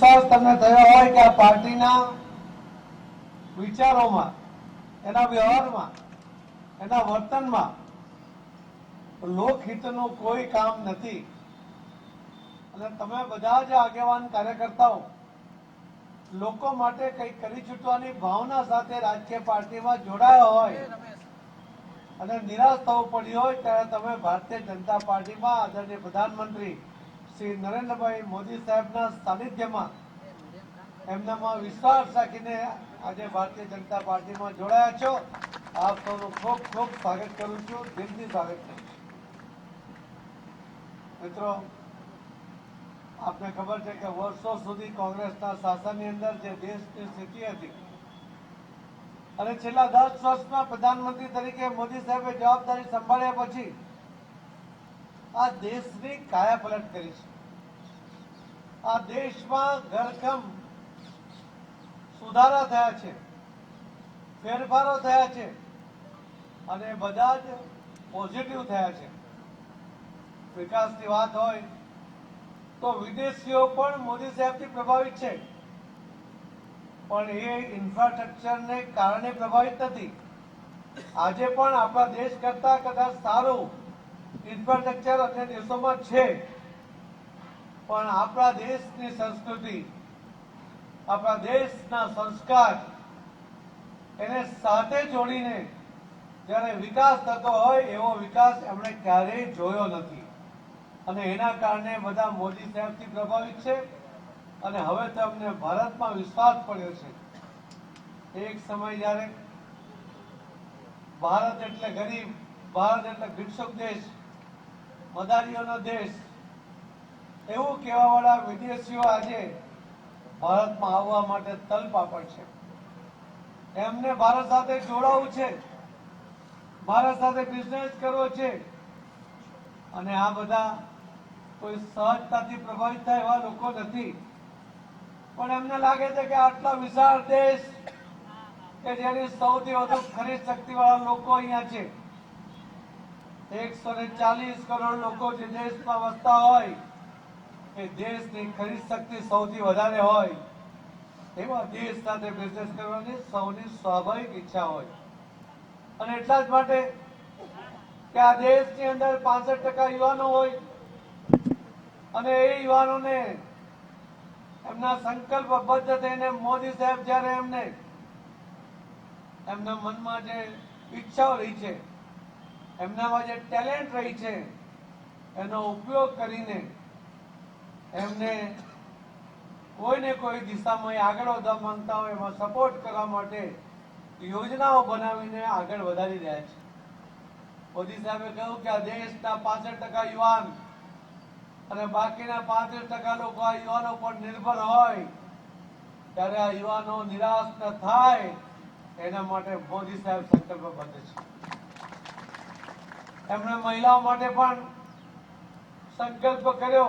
વિશ્વાસ તમને થયો હોય કે આ પાર્ટીના વિચારોમાં, એના વ્યવહારમાં, એના વર્તનમાં લોકહિતનું કોઈ કામ નથી. અને તમે બધા જ આગેવાન કાર્યકર્તાઓ લોકો માટે કંઈક કરી છૂટવાની ભાવના સાથે રાજકીય પાર્ટીમાં જોડાયા હોય અને નિરાશ થવું પડ્યું હોય ત્યારે તમે ભારતીય જનતા પાર્ટીમાં આદરણીય પ્રધાનમંત્રી શ્રી નરેન્દ્રભાઈ મોદી સાહેબના સાનિધ્યમાં એમનામાં વિશ્વાસ રાખીને આજે ભારતીય જનતા પાર્ટીમાં જોડાયા છો. આપ સૌનું ખૂબ ખૂબ સ્વાગત કરું છું. દિલથી સ્વાગત કરું છું. મિત્રો, આપને ખબર છે કે વર્ષો સુધી કોંગ્રેસના શાસનની અંદર જે દેશની સ્થિતિ હતી અને છેલ્લા દસ વર્ષમાં પ્રધાનમંત્રી તરીકે મોદી સાહેબે જવાબદારી સંભાળ્યા પછી આ દેશની કાયાપલટ કરી છે. આ દેશમાં ઘરકમ સુધારા થયા છે, ફેરફારો થયા છે અને બધા જ પોઝિટિવ થયા છે. વિકાસની વાત હોય તો વિદેશીઓ પણ મોદી સાહેબથી પ્રભાવિત છે. પણ એ ઇન્ફ્રાસ્ટ્રક્ચરને કારણે પ્રભાવિત નથી. આજે પણ આપણા દેશ કરતા કદાચ સારું ઇન્ફ્રાસ્ટ્રક્ચર અન્ય દેશોમાં છે. પણ આપણા દેશની સંસ્કૃતિ, આપણા દેશના સંસ્કાર એને સાથે જોડીને જ્યારે વિકાસ થતો હોય, એવો વિકાસ એમણે ક્યારેય જોયો નથી. અને એના કારણે બધા મોદી સાહેબથી પ્રભાવિત છે અને હવે તો અમને ભારતમાં વિશ્વાસ પડ્યો છે. એક સમય જ્યારે ભારત એટલે ગરીબ, ભારત એટલે ભિક્ષુક દેશ મદારીઓનો દેશ. એવું કહેવાવાળા વિદેશીઓ આજે ભારતમાં આવવા માટે તલપાપડ છે. એમને ભારત સાથે જોડાવું છે. ભારત સાથે બિઝનેસ કરવો છે. અને આ બધા કોઈ સહજતાથી પ્રભાવિત થાય એવા લોકો નથી. પણ એમને લાગે છે કે આટલા વિશાળ દેશ કે જેની સૌથી વધુ ખરીદ શક્તિવાળા લોકો અહીંયા છે. એકસો ને ચાલીસ કરોડ લોકો જે દેશમાં વસતા હોય, એ દેશની ખરીદ શક્તિ સૌથી વધારે હોય, એવા દેશ સાથે બિઝનેસ કરવાની સૌની સ્વાભાવિક ઈચ્છા હોય. અને એટલા જ માટે કે આ દેશની અંદર પાસઠ ટકા યુવાનો હોય, અને એ યુવાનોને એમના સંકલ્પબદ્ધ થઈને મોદી સાહેબ જ્યારે એમને, એમના મનમાં જે ઈચ્છાઓ રહી છે એમનામાં જે ટેલેન્ટ રહી છે, એનો ઉપયોગ કરીને એમને કોઈને કોઈ દિશામાં આગળ વધવા માંગતા હોય, એમાં સપોર્ટ કરવા માટે યોજનાઓ બનાવીને આગળ વધારી રહ્યા છે. મોદી સાહેબે કહ્યું કે આ દેશના પાસઠ ટકા યુવાન અને બાકીના પાંત્રીસ ટકા લોકો આ યુવાનો પર નિર્ભર હોય, ત્યારે આ યુવાનો નિરાશ ન થાય, એના માટે મોદી સાહેબ સંકલ્પબદ્ધ છે. એમણે મહિલાઓ માટે પણ સંકલ્પ કર્યો.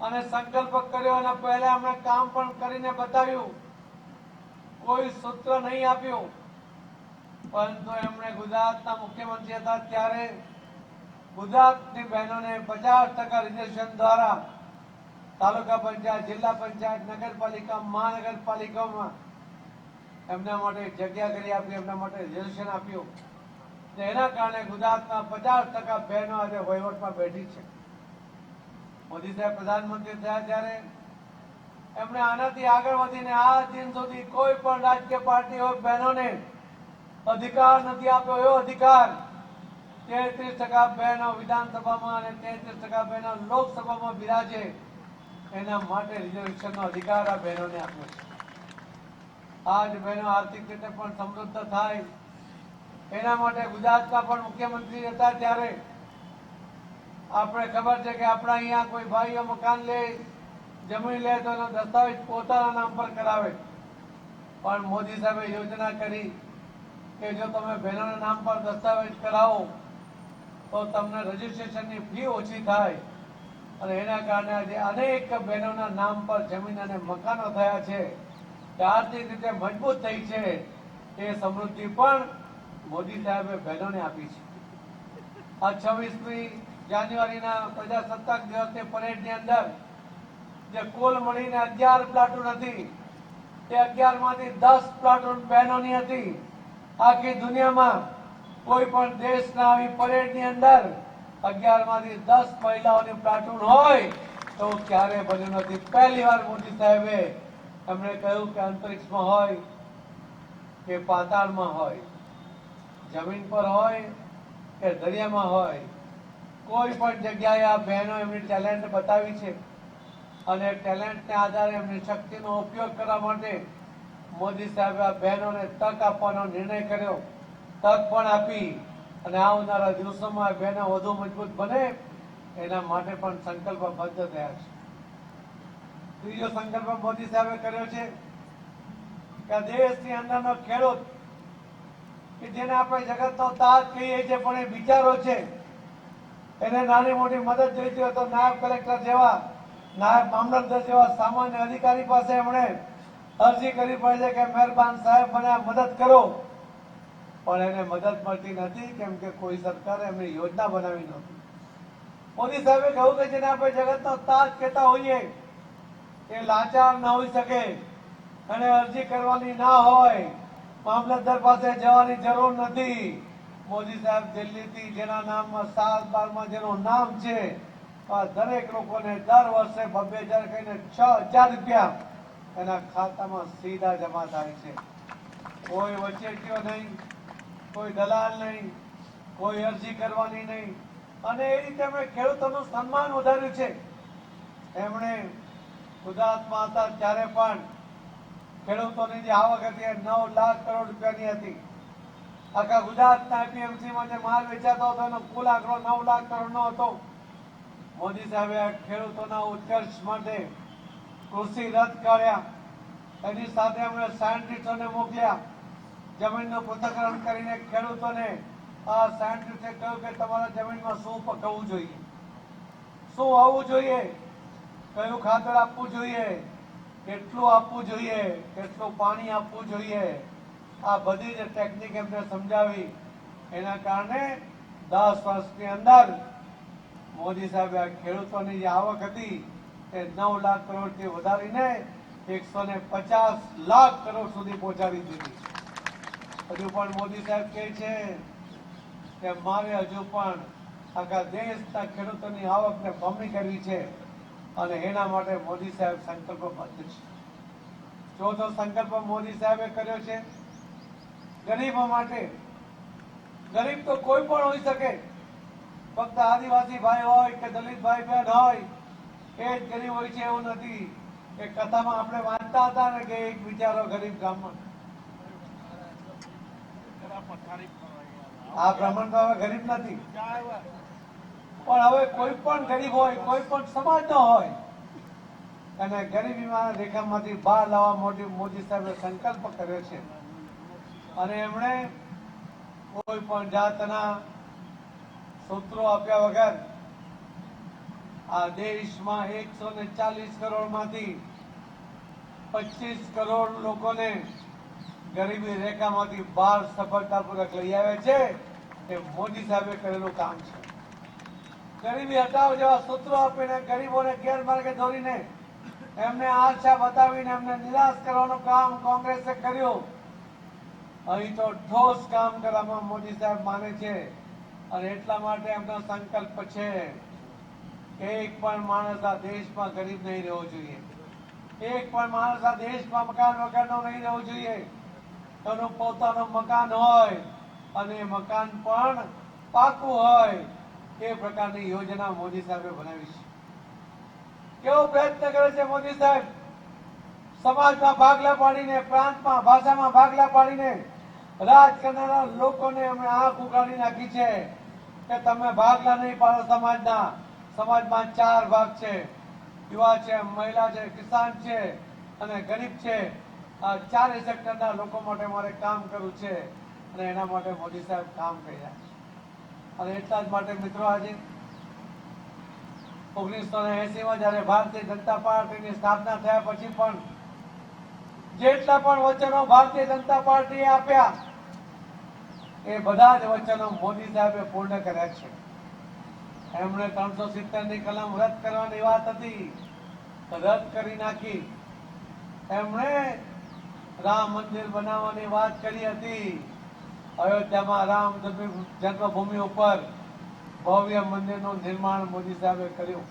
અને સંકલ્પ કર્યો અને પહેલા એમણે કામ પણ કરીને બતાવ્યું. કોઈ સૂત્ર નહીં આપ્યું. પરંતુ એમણે ગુજરાતના મુખ્યમંત્રી હતા ત્યારે ગુજરાતની બહેનોને પચાસ ટકા રિઝર્વેશન દ્વારા તાલુકા પંચાયત, જિલ્લા પંચાયત, નગરપાલિકા મહાનગરપાલિકામાં એમના માટે જગ્યા કરી આપી, એમના માટે રિઝર્વેશન આપ્યું. ને એના કારણે ગુજરાતના પચાસ ટકા બહેનો આજે વહીવટમાં બેઠી છે. મોદી સાહેબ પ્રધાનમંત્રી થયા ત્યારે એમણે આનાથી આગળ વધીને આ દિન સુધી કોઈ પણ રાજકીય પાર્ટી હોય બહેનોને અધિકાર નથી આપ્યો. એવો અધિકાર તેત્રીસ ટકા બહેનો વિધાનસભામાં અને તેત્રીસ ટકા બહેનો લોકસભામાં બિરાજે એના માટે રિઝર્વેશનનો અધિકાર આ બહેનોને આપ્યો છે. આજ બહેનો આર્થિક રીતે પણ સમૃદ્ધ થાય. એના માટે ગુજરાતના પણ મુખ્યમંત્રી હતા ત્યારે. આપણે ખબર છે કે આપણા અહીંયા કોઈ ભાઈઓ મકાન લે, જમીન લે તો એનો દસ્તાવેજ પોતાના નામ પર કરાવે. પણ મોદી સાહેબે યોજના કરી કે જો તમે બહેનોના નામ પર દસ્તાવેજ કરાવો, તો તમને રજીસ્ટ્રેશનની ફી ઓછી થાય. અને એના કારણે આજે અનેક બહેનોના નામ પર જમીન અને મકાનો થયા છે. આર્થિક રીતે મજબૂત થઈ છે. એ સમૃદ્ધિ પણ મોદી સાહેબે બહેનોને આપી છે. આ છવ્વીસમી જાન્યુઆરીના પ્રજાસત્તાક દિવસની પરેડની અંદર જે કુલ મળીને અગિયાર પ્લાટુન હતી તે અગિયારમાંથી દસ પ્લાટુન બહેનોની હતી. આખી દુનિયામાં કોઈ પણ દેશના આવી પરેડની અંદર અગિયારમાંથી દસ મહિલાઓની પ્લાટૂન હોય, તો ક્યારે બન્યું નથી. પહેલી વાર મોદી સાહેબે એમણે કહ્યું કે અંતરિક્ષમાં હોય કે પાતાળમાં હોય. જમીન પર હોય કે દરિયામાં હોય, કોઈ પણ જગ્યાએ આ બહેનો એમની ટેલેન્ટ બતાવી છે અને ટેલેન્ટને આધારે એમની શક્તિનો ઉપયોગ કરવા માટે મોદી સાહેબે આ બહેનોને તક આપવાનો નિર્ણય કર્યો. તક પણ આપી અને આવનારા દિવસોમાં આ બહેનો વધુ મજબૂત બને એના માટે પણ સંકલ્પબદ્ધ થયા છે. ત્રીજો સંકલ્પ મોદી સાહેબે કર્યો છે કે દેશની અંદરનો ખેડૂત જેને આપણે જગતનો તાજ કહીએ છીએ, પણ એ વિચારો છે. એને નાની મોટી મદદ જોઈતી હોય તો નાયબ કલેક્ટર જેવા, નાયબ મામલતદાર જેવા સામાન્ય અધિકારી પાસે એમણે અરજી કરવી પડે છે કે મહેરબાન સાહેબ મને મદદ કરો. પણ એને મદદ મળતી નથી, કેમ કે કોઈ સરકારે એમની યોજના બનાવી નહોતી. મોદી સાહેબે કહ્યું કે જેને આપણે જગતનો તાજ કહેતા હોઈએ, એ લાચાર ના હોઈ શકે. અને અરજી કરવાની ના હોય મામલતદાર પાસે જવાની જરૂર નથી. મોદી સાહેબ દિલ્હીથી, જેના નામમાં સાત બારમાં જેનું નામ છે, આ દરેક લોકોને દર વર્ષે બબ્બે હજાર કહીને છ હજાર રૂપિયા એના ખાતામાં સીધા જમા થાય છે. કોઈ વચેટીઓ નહીં, કોઈ દલાલ નહીં, કોઈ અરજી કરવાની નહીં. અને એ રીતે અમે ખેડૂતોનું સન્માન વધાર્યું છે. એમણે ગુજરાતમાં હતા ત્યારે પણ ખેડૂતોની જે આવક હતી નવ લાખ કરોડ રૂપિયાની હતી. આખા ગુજરાતના એપીએમસીમાં જે માલ વેચાતો હતો, એનો કુલ આંકડો નવ લાખ કરોડનો હતો. મોદી સાહેબે ખેડૂતોના ઉત્કર્ષ માટે કૃષિ રદ કર્યા. એની સાથે અમે સાયન્ટિસ્ટોને મોકલ્યા. જમીનનું પૃથ્થકરણ કરીને ખેડૂતોને આ સાયન્ટિસ્ટે કહ્યું કે તમારા જમીનમાં શું પકવવું જોઈએ? શું આવવું જોઈએ? કયું ખાતર આપવું જોઈએ? કેટલું આપવું જોઈએ, કેટલું પાણી આપવું જોઈએ, આ બધી જ ટેકનિક એમને સમજાવી. એના કારણે દસ વર્ષની અંદર મોદી સાહેબે ખેડૂતોની જે આવક હતી તે નવ લાખ કરોડથી વધારીને એકસો ને પચાસ લાખ કરોડ સુધી પહોંચાડી દીધી. હજુ પણ મોદી સાહેબ કહે છે કે મારે હજુ પણ આખા દેશના ખેડૂતોની આવકને બમણી કરવી છે. અને એના માટે મોદી સાહેબ સંકલ્પબદ્ધ છે. ચોથો સંકલ્પ મોદી સાહેબે કર્યો છે ગરીબો માટે. ગરીબ તો કોઈ પણ હોઈ શકે. ફક્ત આદિવાસી ભાઈ હોય કે દલિત ભાઈ બહેન હોય એ જ ગરીબ હોય છે એવું નથી. એ કથામાં આપણે વાંચતા હતા ને કે એક વિચારો ગરીબ બ્રાહ્મણ. આ બ્રાહ્મણ તો હવે ગરીબ નથી. પણ હવે કોઈ પણ ગરીબ હોય, કોઈ પણ સમાજનો હોય અને ગરીબીમાં રેખામાંથી બહાર લાવવા મોટી મોદી સાહેબે સંકલ્પ કર્યો છે. અને એમણે કોઈ પણ જાતના સૂત્રો આપ્યા વગર આ દેશમાં એકસો ને ચાલીસ કરોડમાંથી પચીસ કરોડ લોકોને ગરીબી રેખામાંથી બહાર સફળતાપૂર્વક લઈ આવે છે. એ મોદી સાહેબે કરેલું કામ છે. ગરીબી હટાવ જેવા સૂત્રો આપીને ગરીબોને ગેરમાર્ગે દોરીને એમને આશા બતાવીને એમને નિરાશ કરવાનું કામ કોંગ્રેસે કર્યું. અહીં તો ઠોસ કામ કરવામાં મોદી સાહેબ માને છે અને એટલા માટે એમનો સંકલ્પ છે એક પણ માણસ આ દેશમાં ગરીબ નહીં રહેવો જોઈએ. એક પણ માણસ આ દેશમાં મકાન વગરનો નહીં રહેવો જોઈએ. એનું પોતાનું મકાન હોય અને મકાન પણ પાકું હોય. એ પ્રકારની યોજના મોદી સાહેબે બનાવી છે. કેવો પ્રયત્ન કરે છે મોદી સાહેબ? સમાજમાં ભાગલા પાડીને, પ્રાંતમાં, ભાષામાં ભાગલા પાડીને રાજ કરનારા લોકોને અમે આંખ ઉગાડી નાખી છે કે તમે ભાગલા નહીં પાડો સમાજના. સમાજમાં ચાર ભાગ છે. યુવા છે, મહિલા છે, કિસાન છે અને ગરીબ છે. આ ચારે સેક્ટરના લોકો માટે મારે કામ કરવું છે અને એના માટે મોદી સાહેબ કામ કર્યા છે. અને એટલા જ માટે મિત્રો આજે ઓગણીસો ને એસી માં જયારે ભારતીય જનતા પાર્ટીની સ્થાપના થયા પછી પણ જેટલા પણ વચનો ભારતીય જનતા પાર્ટીએ આપ્યા, એ બધા જ વચનો મોદી સાહેબે પૂર્ણ કર્યા છે. એમણે ત્રણસો સિત્તેરની કલમ રદ કરવાની વાત હતી રદ કરી નાખી. એમણે રામ મંદિર બનાવવાની વાત કરી હતી. અયોધ્યામાં રામ જન્મ- જન્મભૂમિ ઉપર ભવ્ય મંદિરનું નિર્માણ મોદી સાહેબે કર્યું.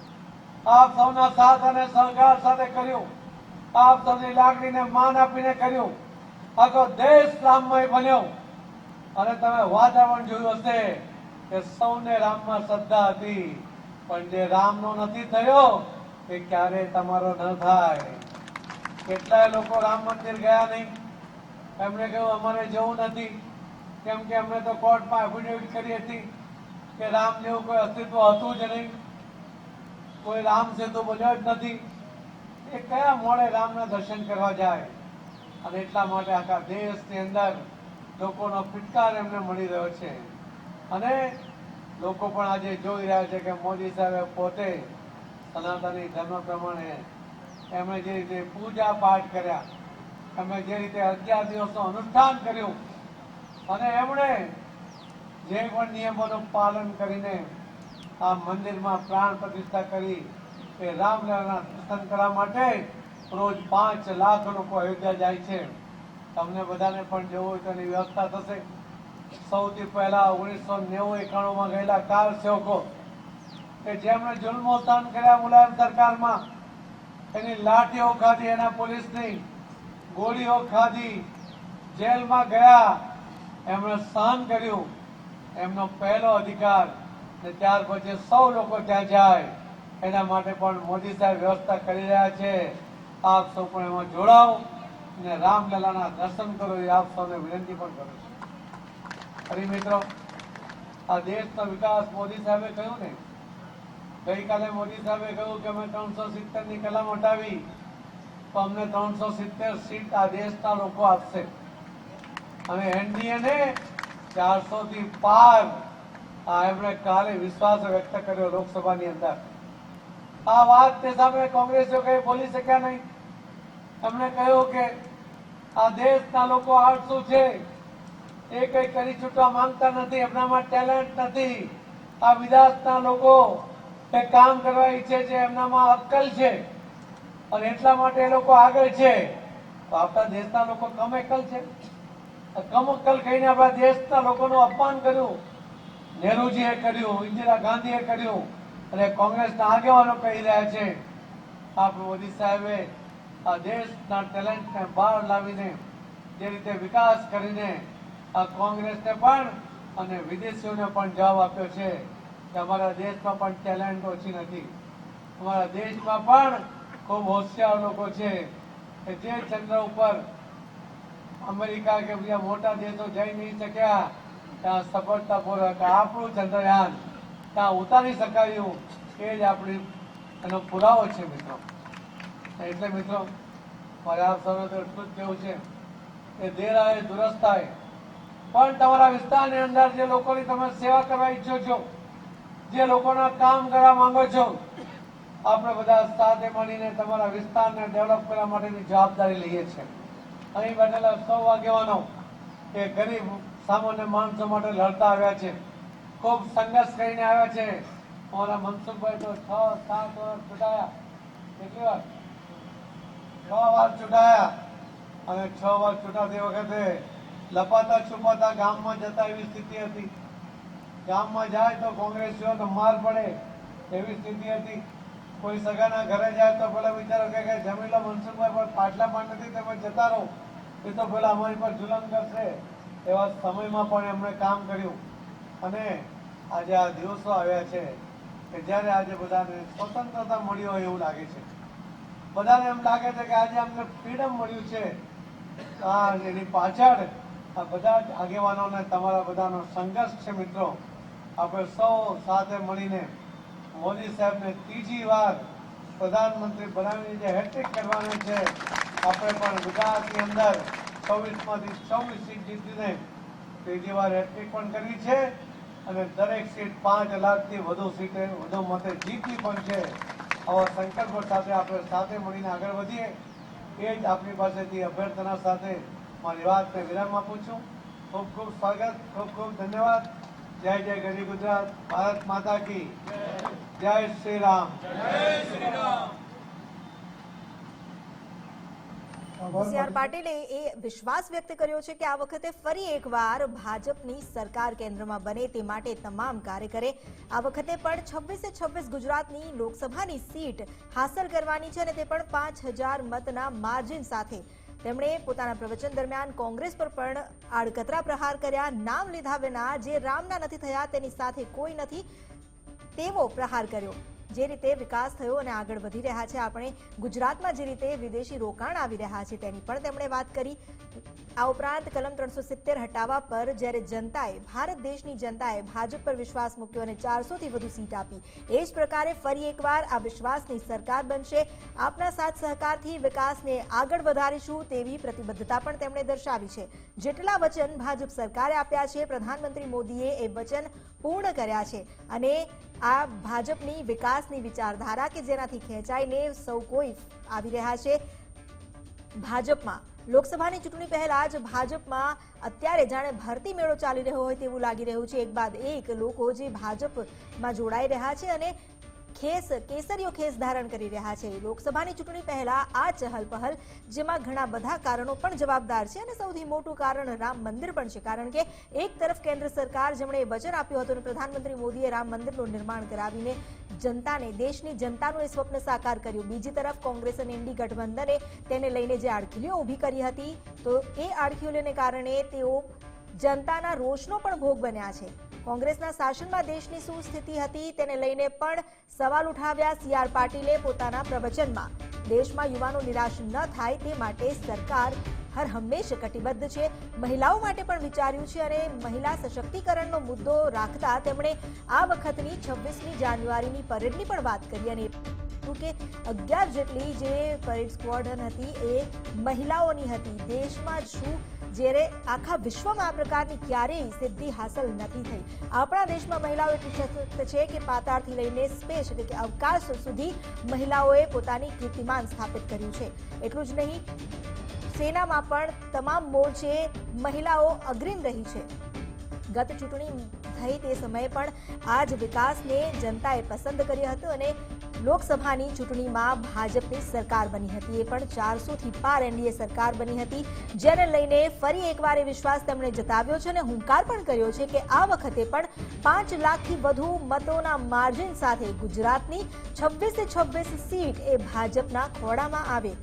આપ સૌના સાથ અને સહકાર સાથે કર્યું. આપ સૌની લાગણીને માન આપીને કર્યું. આખો દેશ રામમય બન્યો. અને તમે વાતાવરણ જોયું હશે કે સૌને રામમાં શ્રદ્ધા હતી. પણ જે રામનો નથી થયો, એ ક્યારે તમારો ન થાય. કેટલાય લોકો રામ મંદિર ગયા નહીં. એમણે કહ્યું, અમારે જવું નથી. કેમ કે અમને તો કોર્ટમાં એફિડેવિટ કરી હતી કે રામ જેવું કોઈ અસ્તિત્વ હતું જ નહીં. કોઈ રામ સેતુ બન્યો જ નથી. એ કયા મોડે રામના દર્શન કરવા જાય? અને એટલા માટે આખા દેશની અંદર લોકોનો ફિટકાર એમને મળી રહ્યો છે. અને લોકો પણ આજે જોઈ રહ્યા છે કે મોદી સાહેબે પોતે સનાતની ધર્મ પ્રમાણે એમણે જે રીતે પૂજા પાઠ કર્યા, એમણે જે રીતે અગિયાર દિવસનું અનુષ્ઠાન કર્યું અને એમણે જે પણ નિયમોનું પાલન કરીને આ મંદિરમાં પ્રાણ પ્રતિષ્ઠા કરી એ રામલીલાના દર્શન કરવા માટે રોજ પાંચ લાખ લોકો અયોધ્યા જાય છે. તમને બધાને પણ જવું હોય એની વ્યવસ્થા થશે. સૌથી પહેલા ઓગણીસો નેવું એકાણુંમાં ગયેલા કાર સેવકો કે જેમણે જુલ્મો સહન કર્યા મુલાયમ સરકારમાં, એની લાઠીઓ ખાધી એના પોલીસની, ગોળીઓ ખાધી, જેલમાં ગયા એમણે સ્નાન કર્યું. એમનો પહેલો અધિકાર ને ત્યાર પછી સૌ લોકો ત્યાં જાય. એના માટે પણ મોદી સાહેબ વ્યવસ્થા કરી રહ્યા છે. આપ સૌ પણ એમાં જોડાઓ અને રામલલાના દર્શન કરો એ આપ સૌને વિનંતી પણ કરું છું. હરી મિત્રો, આ દેશનો વિકાસ મોદી સાહેબે કહ્યું ને? ગઈકાલે મોદી સાહેબે કહ્યું કે અમે ત્રણસો સિત્તેરની કલમ હટાવી. તો અમને ત્રણસો સિત્તેર સીટ આ દેશના લોકો આપશે. અને એનડીએ ને ચારસો થી પાર આ એમણે કાલે વિશ્વાસ વ્યક્ત કર્યો લોકસભાની અંદર. આ વાત તે સામે કોંગ્રેસીઓ કઈ બોલી શક્યા નહીં. એમણે કહ્યું કે આ દેશના લોકો આળસુ છે. એ કઈ કરી છૂટવા માંગતા નથી, એમનામાં ટેલેન્ટ નથી. આ વિદેશના લોકો એ કામ કરવા ઈચ્છે છે, એમનામાં અક્કલ છે. અને એટલા માટે એ લોકો આગળ છે. તો આપણા દેશના લોકો કમ એકલ છે. આ કમ અક્કલ કહીને આપણા દેશના લોકોનું અપમાન કર્યું. નહેરુજીએ કર્યું, ઇન્દિરા ગાંધીએ કર્યું અને કોંગ્રેસના આગેવાનો કહી રહ્યા છે, આપણે મોદી સાહેબે આ દેશના ટેલેન્ટને બહાર લાવીને જે રીતે વિકાસ કરીને આ કોંગ્રેસને પણ અને વિદેશીઓને પણ જવાબ આપ્યો છે કે અમારા દેશમાં પણ ટેલેન્ટ ઓછી નથી. અમારા દેશમાં પણ ખૂબ હોશિયાર લોકો છે કે જે ચંદ્ર ઉપર અમેરિકા કે બીજા મોટા દેશો જઈ નહીં શક્યા, ત્યાં સફળતાપૂર્વક આપણું ચંદ્રયાન ત્યાં ઉતારી શકાયું, એ જ આપણી એનો પુરાવો છે મિત્રો. એટલે મિત્રો, મારે આપ સૌને એટલું જ કહેવું છે કે દેર આવે, દુરસ્ત આવે. પણ તમારા વિસ્તારની અંદર જે લોકોની તમે સેવા કરવા ઈચ્છો છો, જે લોકોના કામ કરવા માંગો છો, આપણે બધા સાથે મળીને તમારા વિસ્તારને ડેવલપ કરવા માટેની જવાબદારી લઈએ છીએ. અહીં બેઠેલા સૌ આગેવાનો કે ગરીબ સામાન્ય માણસો માટે લડતા આવ્યા છે. ખૂબ સંઘર્ષ કરીને આવ્યા છે. અમારા મનસુખભાઈ તો છ, સાત વર્ષ ચૂંટાયા. કેટલી વાર? છ વાર ચૂંટાયા. અને છ વાર ચૂંટાતી વખતે લપાતા છુપાતા ગામમાં જતા એવી સ્થિતિ હતી. ગામમાં જાય તો કોંગ્રેસીઓને માર પડે એવી સ્થિતિ હતી. કોઈ સગાના ઘરે જાય તો પેલા વિચારો કે જમીલો મનસુખભાઈ, પણ પાટલા પણ નથી, તમે જતા રહો. એ તો પેલા અમારી પર જુલમ કરશે એવા સમયમાં પણ એમણે કામ કર્યું. અને આજે આ દિવસો આવ્યા છે કે જ્યારે આજે બધાને સ્વતંત્રતા મળી હોય એવું લાગે છે. બધાને એમ લાગે છે કે આજે અમને ફ્રીડમ મળ્યું છે. આ એની પાછળ આ બધા જ આગેવાનોને તમારા બધાનો સંઘર્ષ છે મિત્રો. આપણે સૌ સાથે મળીને મોદી સાહેબને ત્રીજી વાર પ્રધાનમંત્રી બનાવીને જે હેટ્રિક કરવાની છે આપણે પણ ગુજરાતની અંદર ચોવીસમાંથી છવ્વીસ સીટ જીતીને ત્રીજી વાર હેટ્રિક પણ કરી છે અને દરેક સીટ પાંચ લાખથી વધુ સીટે, વધુ મતે જીતી પણ છે. આવા સંકલ્પ સાથે આપણે સાથે મળીને આગળ વધીએ. એ જ આપણી પાસેથી અભ્યર્થના સાથે મારી વાતને વિરામ આપું છું. ખૂબ ખૂબ સ્વાગત, ખૂબ ખૂબ ધન્યવાદ. જય જય ગરી ગુજરાત, ભારત માતા કી. જય શ્રી રામ. જય શ્રી રામ. સી આર પાટીલે એ વિશ્વાસ વ્યક્ત કર્યો છે કે આ વખતે ફરી એકવાર ભાજપની સરકાર કેન્દ્રમાં બને તે માટે તમામ કાર્યકરે આ વખતે પણ છવ્વીસે છવ્વીસ ગુજરાતની લોકસભાની સીટ હાંસલ કરવાની છે અને તે પણ પાંચ હજાર મતના માર્જિન સાથે. તેમણે પોતાના પ્રવચન દરમિયાન કોંગ્રેસ પર પણ આડકતરા પ્રહાર કર્યા નામ લીધા વિના જે રામના નથી થયા તેની સાથે કોઈ નથી તેવો પ્રહાર કર્યો. જે રીતે વિકાસ થયો અને આગળ વધી રહ્યા છે. આપણે ગુજરાતમાં જે રીતે વિદેશી રોકાણ આવી રહ્યા છે તેની પણ તેમણે વાત કરી. આ ઉપરાંત કલમ ત્રણસો સિત્તેર હટાવવા પર જ્યારે જનતાએ, ભારત દેશની જનતાએ ભાજપ પર વિશ્વાસ મૂક્યો અને ચારસોથી વધુ સીટ આપી, એ જ પ્રકારે ફરી એકવાર આ વિશ્વાસની સરકાર બનશે. આપના સાથ સહકારથી વિકાસને આગળ વધારીશું તેવી પ્રતિબદ્ધતા પણ તેમણે દર્શાવી છે. જેટલા વચન ભાજપ સરકારે આપ્યા છે, પ્રધાનમંત્રી મોદીએ એ વચન પૂર્ણ કર્યા છે. અને આ ભાજપની વિકાસની વિચારધારા કે જેનાથી ખેંચાઈને સૌ કોઈ આવી રહ્યા છે, ભાજપમાં લોકસભાની ચૂંટણી પહેલા જ ભાજપમાં અત્યારે જાણે ભરતી મેળો ચાલી રહ્યો હોય તેવું લાગી રહ્યું છે. એક બાદ એક લોકો જે ભાજપમાં જોડાઈ રહ્યા છે અને ખેસ કેસરીઓ ખેસ ધારણ કરી રહ્યા છે. લોકસભાની ચૂંટણી પહેલા આ ચહલ પહલ જેમાં ઘણા બધા કારણો પણ જવાબદાર છે અને સૌથી મોટું કારણ રામ મંદિર પણ છે. કારણ કે એક તરફ કેન્દ્ર સરકાર, જેમણે વચન આપ્યું હતું અને પ્રધાનમંત્રી મોદીએ રામ મંદિરનું નિર્માણ કરાવીને જનતાને, દેશની જનતાનું એ સ્વપ્ન સાકાર કર્યું. બીજી તરફ કોંગ્રેસ અને ઇન્ડી ગઠબંધને તેને લઈને જે આડખીલીઓ ઊભી કરી હતી, તો એ આડખીલીઓને કારણે તેઓ જનતાના રોષનો પણ ભોગ બન્યા છે. કોંગ્રેસના શાસનમાં દેશની શું સ્થિતિ હતી તેને લઈને પણ સવાલ ઉઠાવ્યા સી આર પાટીલે પોતાના પ્રવચનમાં. દેશમાં યુવાનો નિરાશ ન થાય તે માટે સરકાર હર હંમેશ કટિબદ્ધ છે. મહિલાઓ માટે પણ વિચાર્યું છે અને મહિલા સશક્તિકરણનો મુદ્દો રાખતા તેમણે આ વખતની છવ્વીસમી જાન્યુઆરીની પરેડની પણ વાત કરી અને કે અગિયાર જેટલી જે પરેડ સ્ક્વોડન હતી એ મહિલાઓની હતી. દેશમાં શું? જ્યારે આખા વિશ્વમાં આ પ્રકારની ક્યારેય સિદ્ધિ હાંસલ નથી થઈ. આપણા દેશમાં મહિલાઓ એટલી સશક્ત છે કે પાતાળથી લઈને સ્પેસ એટલે કે અવકાશ સુધી મહિલાઓએ પોતાની કીર્તિમાન સ્થાપિત કર્યું છે. એટલું જ નહીં સેનામાં પણ તમામ મોરચે મહિલાઓ અગ્રીમ રહી છે. ગત ચૂંટણી થઈ તે સમયે પણ આ જ વિકાસને જનતાએ પસંદ કર્યો હતો અને લોકસભાની ચૂંટણીમાં ભાજપની સરકાર બની હતી. એ પણ ચારસોથી પાર એનડીએ સરકાર બની હતી. જેને લઈને ફરી એકવાર એ વિશ્વાસ તેમણે જતાવ્યો છે અને હુંકાર પણ કર્યો છે કે આ વખતે પણ પાંચ લાખથી વધુ મતોના માર્જિન સાથે ગુજરાતની છવ્વીસે છવ્વીસ સીટ એ ભાજપના ખોડામાં આવે.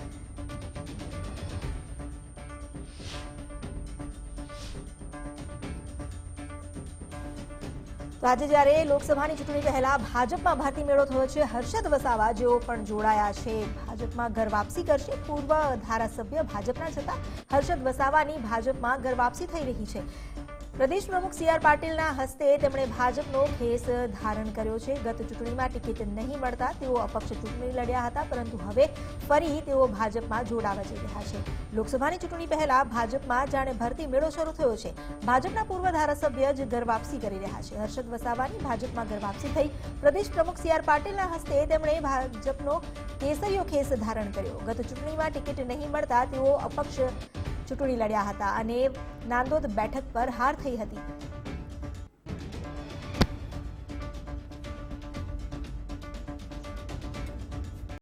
તો આજે જ્યારે લોકસભાની ચૂંટણી પહેલા ભાજપમાં ભરતી મેળો થયો છે, હર્ષદ વસાવા જેઓ પણ જોડાયા છે. ભાજપમાં ઘર વાપસી કરશે. પૂર્વ ધારાસભ્ય ભાજપના છતાં હર્ષદ વસાવાની ભાજપમાં ઘર વાપસી થઈ રહી છે. પ્રદેશ પ્રમુખ સી આર પાટીલના હસ્તે તેમણે ભાજપનો ખેસ ધારણ કર્યો છે. ગત ચૂંટણીમાં ટિકિટ નહીં મળતા તેઓ અપક્ષ ચૂંટણી લડ્યા હતા, પરંતુ હવે ફરી તેઓ ભાજપમાં જોડાવા જઈ રહ્યા છે. લોકસભાની ચૂંટણી પહેલા ભાજપમાં જાણે ભરતી મેળો શરૂ થયો છે. ભાજપના પૂર્વ ધારાસભ્ય જ ઘર વાપસી કરી રહ્યા છે. હર્ષદ વસાવાની ભાજપમાં ઘર થઈ પ્રદેશ પ્રમુખ સી આર પાટીલના હસ્તે તેમણે ભાજપનો કેસરીયો ખેસ ધારણ કર્યો. ગત ચૂંટણીમાં ટિકિટ નહીં મળતા તેઓ અપક્ષ ચૂંટણી લડ્યા હતા અને નાંદોદ બેઠક પર હાર થઈ હતી.